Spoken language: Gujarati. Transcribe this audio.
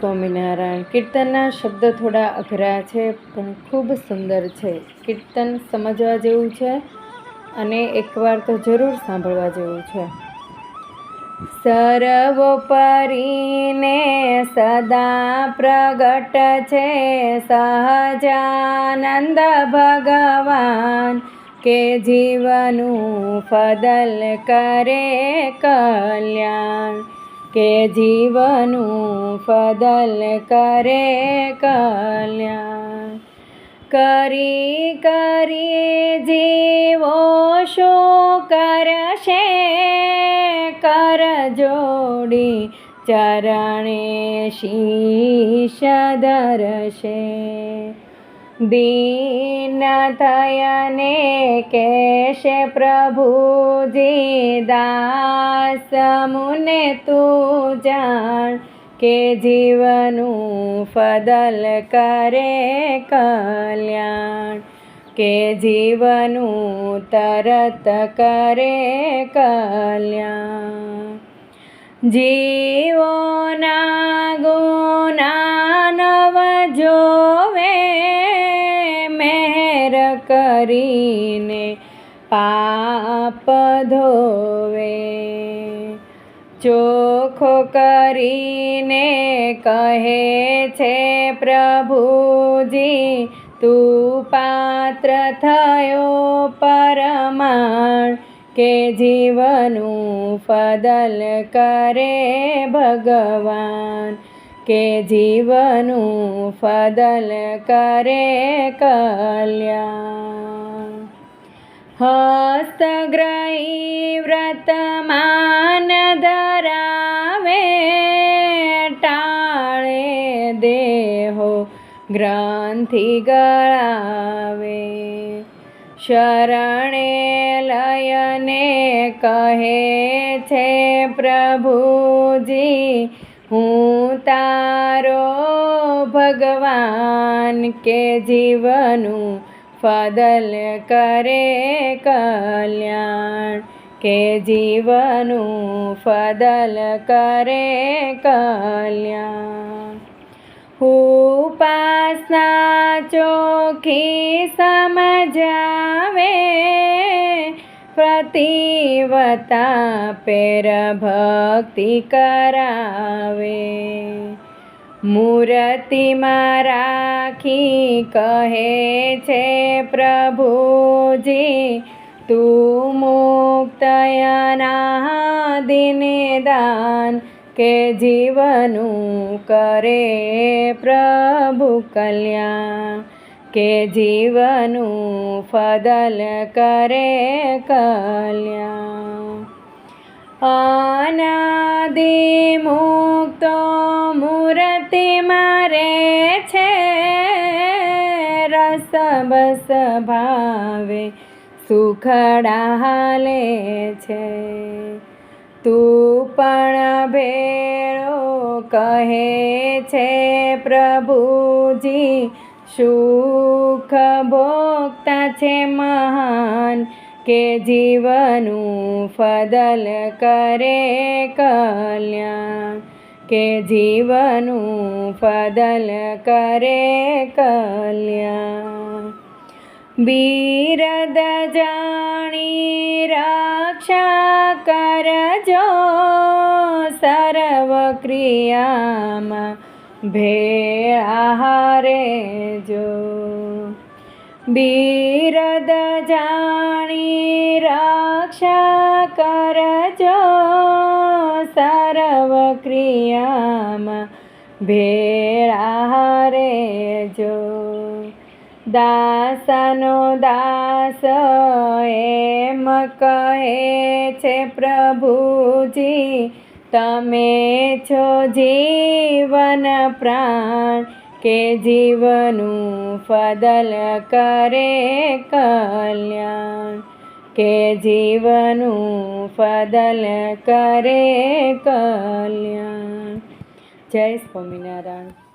સ્વામિનારાયણ. કીર્તનના શબ્દ થોડા અઘરા છે, પણ ખૂબ સુંદર છે. કીર્તન સમજવા જેવું છે અને એકવાર તો જરૂર સાંભળવા જેવું છે. સર્વોપરીને સદા પ્રગટ છે, સહજાનંદ ભગવાન, કે જીવનું ફદલ કરે કલ્યાણ. કે જીવનું ફદલ કરે કલ્યાણ. કરી કરી જીવો શું કરશે? કર જોડી ચરણે શીશ ધરશે. દીન થયને કેશે પ્રભુજી દાસ મુને તું જાણ કે જીવનું ફદલ કરે કલ્યાણ કે જીવનું તરત કરે કલ્યાણ કરીને પાપ ધોવે. ચોખો કરીને કહે છે, પ્રભુજી, તું પાત્ર થયો પરમાણ કે જીવનું ફદલ કરે ભગવાન. કે જીવનું ફદલ કરે કલ્યાણ. હસ્તગ્રહી વ્રતમાન ધરાવે, ટાળે દેહો ગ્રંથિ ગળાવે. શરણે લયને કહે છે પ્રભુજી, હું તારો ભગવાન કે જીવનું ફદલ કરે કલ્યાણ? કે જીવનું ફદલ કરે કલ્યાણ? ઉપાસના ચોખી સમજાવે પ્રતિવતા પેર ભક્તિ કરાવે. મૂર્તિમાં રાખી કહે છે, પ્રભુજી, તું મુક્તયના દિને દાન કે જીવનું કરે પ્રભુ કલ્યાણ. કે જીવનું ફદલ કરે કલ્યાણ અનાદિ મુક્તો મૂર્તિ મારે છે, રસ બસ ભાવે, સુખડા હાલે છે. તું પણ ભેળો કહે છે, પ્રભુજી સુખ ભોગતા છે મહાન કે જીવનું ફદલ કરે કલ્યાણ. કે જીવનું ફદલ કરે કલ્યાણ. બીરદ જાણી રક્ષા કરજો સર્વ ક્રિયામાં ભેળાહારે જો બીરદ જાણી રક્ષા કરજો સર્વ ક્રિયામાં ભેળાહારે જો દાસનો દાસ એમ કહે છે પ્રભુજી તમે છો જીવન પ્રાણ કે જીવનું ફદલ કરે કલ્યાણ? કે જીવનું ફદલ કરે કલ્યાણ? જય સ્વામિનારાયણ.